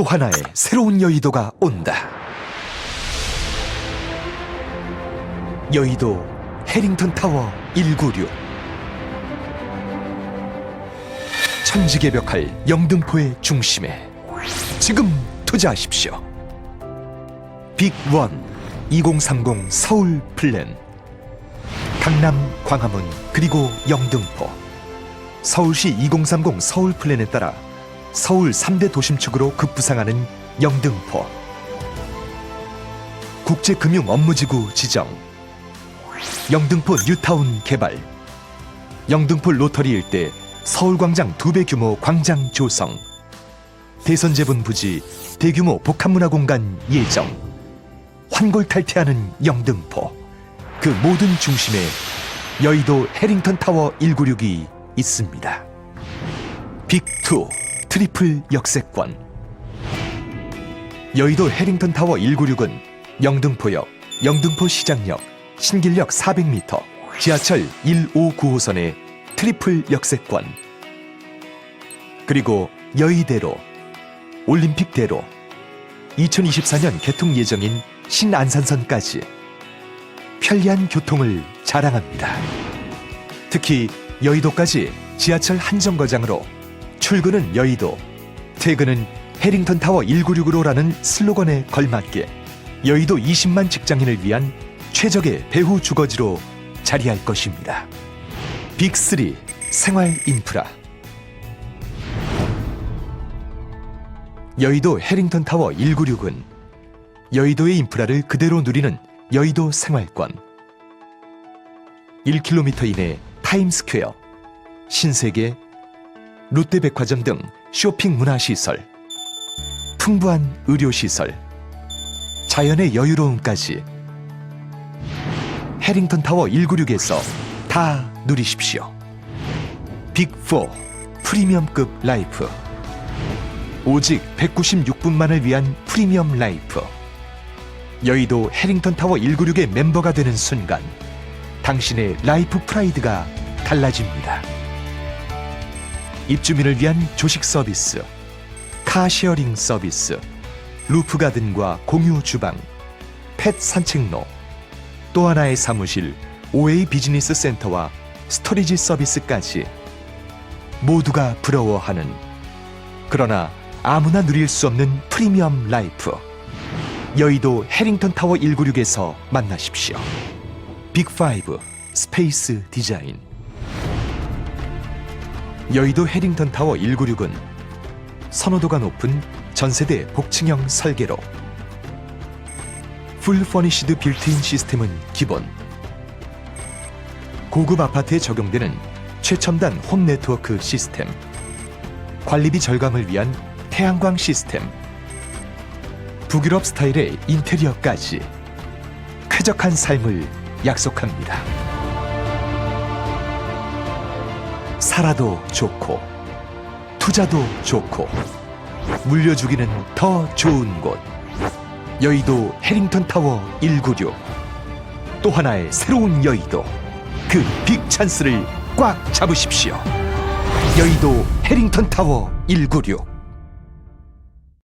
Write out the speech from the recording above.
또 하나의 새로운 여의도가 온다. 여의도 해링턴 타워 196. 천지개벽할 영등포의 중심에 지금 투자하십시오. 빅원 2030 서울 플랜 강남, 광화문 그리고 영등포 서울시 2030 서울 플랜에 따라 서울 3대 도심축으로 급부상하는 영등포. 국제금융 업무지구 지정. 영등포 뉴타운 개발. 영등포 로터리 일대 서울광장 두 배 규모 광장 조성. 대선제분 부지 대규모 복합문화공간 예정. 환골 탈퇴하는 영등포. 그 모든 중심에 여의도 해링턴 타워 196이 있습니다. 빅2 트리플 역세권 여의도 해링턴 타워 196은 영등포역, 영등포 시장역, 신길역 400m, 지하철 1595호선의 트리플 역세권 그리고 여의대로, 올림픽대로 2024년 개통 예정인 신안산선까지 편리한 교통을 자랑합니다. 특히 여의도까지 지하철 한 정거장으로 출근은 여의도, 퇴근은 해링턴 타워 196으로라는 슬로건에 걸맞게 여의도 20만 직장인을 위한 최적의 배후 주거지로 자리할 것입니다. 빅3 생활 인프라 여의도 해링턴 타워 196은 여의도의 인프라를 그대로 누리는 여의도 생활권 1km 이내 타임스퀘어 신세계 롯데백화점 등 쇼핑 문화시설 풍부한 의료시설 자연의 여유로움까지 해링턴 타워 196에서 다 누리십시오. 빅4 프리미엄급 라이프. 오직 196분만을 위한 프리미엄 라이프. 여의도 해링턴 타워 196의 멤버가 되는 순간 당신의 라이프 프라이드가 달라집니다. 입주민을 위한 조식 서비스, 카쉐어링 서비스, 루프 가든과 공유 주방, 펫 산책로, 또 하나의 사무실 오웨이 비즈니스 센터와 스토리지 서비스까지 모두가 부러워하는 그러나 아무나 누릴 수 없는 프리미엄 라이프. 여의도 해링턴 타워 196에서 만나십시오. 빅5 스페이스 디자인 여의도 해링턴 타워 196은 선호도가 높은 전세대 복층형 설계로 풀 퍼니시드 빌트인 시스템은 기본. 고급 아파트에 적용되는 최첨단 홈 네트워크 시스템. 관리비 절감을 위한 태양광 시스템. 북유럽 스타일의 인테리어까지 쾌적한 삶을 약속합니다. 살아도 좋고 투자도 좋고 물려주기는 더 좋은 곳. 여의도 해링턴 타워 196 또 하나의 새로운 여의도. 그 빅 찬스를 꽉 잡으십시오. 여의도 해링턴 타워 196